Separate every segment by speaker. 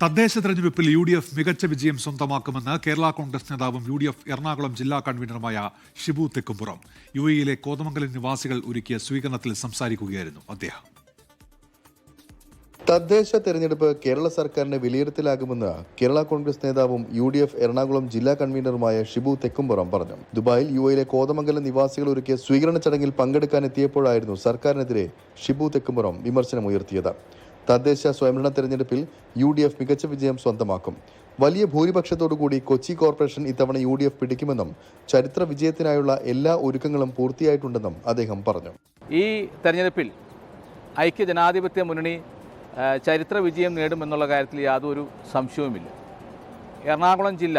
Speaker 1: തദ്ദേശ തെരഞ്ഞെടുപ്പിൽ U D F മികച്ച വിജയം സ്വന്തമാക്കുമെന്ന് കേരള കോൺഗ്രസ് നേതാവും യു ഡി എഫ് എറണാകുളം ജില്ലാ കൺവീനറുമായ ഷിബു തെക്കുംപുറം. യു എയിലെ കോതമംഗലം നിവാസികൾ ഒരുക്കിയ സ്വീകരണത്തിൽ സംസാരിക്കുകയായിരുന്നു അദ്ദേഹം.
Speaker 2: തദ്ദേശ തെരഞ്ഞെടുപ്പ് കേരള സർക്കാരിന്റെ വിലയിരുത്തലാകുമെന്ന് കേരള കോൺഗ്രസ് നേതാവും യു ഡി എഫ് എറണാകുളം ജില്ലാ കൺവീനറുമായ ഷിബു തെക്കുംപുറം പറഞ്ഞു. ദുബായിൽ യു എയിലെ കോതമംഗലം നിവാസികൾ ഒരുക്കിയ സ്വീകരണ ചടങ്ങിൽ പങ്കെടുക്കാനെത്തിയപ്പോഴായിരുന്നു സർക്കാരിനെതിരെ ഷിബു തെക്കുംപുറം വിമർശനമുയർത്തിയത്. തദ്ദേശ സ്വയംഭരണ തെരഞ്ഞെടുപ്പിൽ യു ഡി എഫ് മികച്ച വിജയം സ്വന്തമാക്കും. വലിയ ഭൂരിപക്ഷത്തോടുകൂടി കൊച്ചി കോർപ്പറേഷൻ ഇത്തവണ യു ഡി എഫ് പിടിക്കുമെന്നും ചരിത്ര വിജയത്തിനായുള്ള എല്ലാ ഒരുക്കങ്ങളും പൂർത്തിയായിട്ടുണ്ടെന്നും അദ്ദേഹം പറഞ്ഞു.
Speaker 3: ഈ തെരഞ്ഞെടുപ്പിൽ ഐക്യ ജനാധിപത്യ മുന്നണി ചരിത്ര വിജയം നേടുമെന്നുള്ള കാര്യത്തിൽ യാതൊരു സംശയവുമില്ല. എറണാകുളം ജില്ല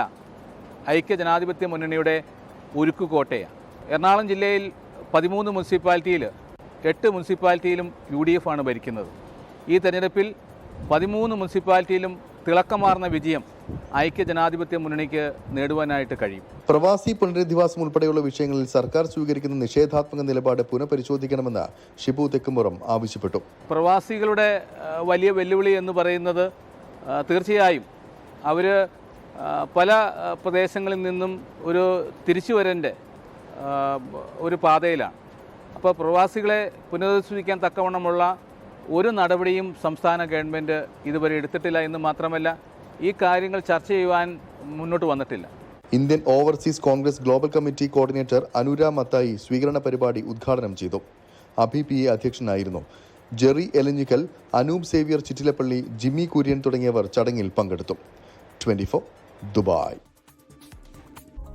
Speaker 3: ഐക്യ ജനാധിപത്യ മുന്നണിയുടെ ഉരുക്കുകോട്ടയാണ്. എറണാകുളം ജില്ലയിൽ പതിമൂന്ന് മുനിസിപ്പാലിറ്റിയിൽ എട്ട് മുനിസിപ്പാലിറ്റിയിലും യു ഡി എഫ് ആണ് ഭരിക്കുന്നത്. ഈ തെരഞ്ഞെടുപ്പിൽ പതിമൂന്ന് മുനിസിപ്പാലിറ്റിയിലും തിളക്കമാർന്ന വിജയം ഐക്യ ജനാധിപത്യ മുന്നണിക്ക് നേടുവാനായിട്ട് കഴിയും.
Speaker 2: പ്രവാസി പുനരധിവാസം ഉൾപ്പെടെയുള്ള വിഷയങ്ങളിൽ സർക്കാർ സ്വീകരിക്കുന്ന നിഷേധാത്മക നിലപാട് പുനഃപരിശോധിക്കണമെന്ന് ഷിബു തെക്കുംപുറം ആവശ്യപ്പെട്ടു.
Speaker 3: പ്രവാസികളുടെ വലിയ വെല്ലുവിളി എന്ന് പറയുന്നത് തീർച്ചയായും അവർ പല പ്രദേശങ്ങളിൽ നിന്നും ഒരു തിരിച്ചു വരന്റെ ഒരു പാതയിലാണ്. അപ്പോൾ പ്രവാസികളെ പുനരധിവസിപ്പിക്കാൻ തക്കവണ്ണമുള്ള ഒരു നടപടിയും സംസ്ഥാന ഗവൺമെന്റ് ഇതുവരെ എടുത്തിട്ടില്ല എന്ന് മാത്രമല്ല ഈ കാര്യങ്ങൾ ചർച്ച ചെയ്യുവാൻ മുന്നോട്ട് വന്നിട്ടില്ല.
Speaker 2: Indian Overseas Congress global committee coordinator Anura Mathai സ്വീകരണ പരിപാടി ഉദ്ഘാടനം ചെയ്തു. അഭി പി എ അധ്യക്ഷനായിരുന്നു. Jerry Elanjikkal Anoop Xavier Chittilappally Jimmy Kurian തുടങ്ങിയവർ ചടങ്ങിൽ പങ്കെടുത്തു. Twenty Dubai.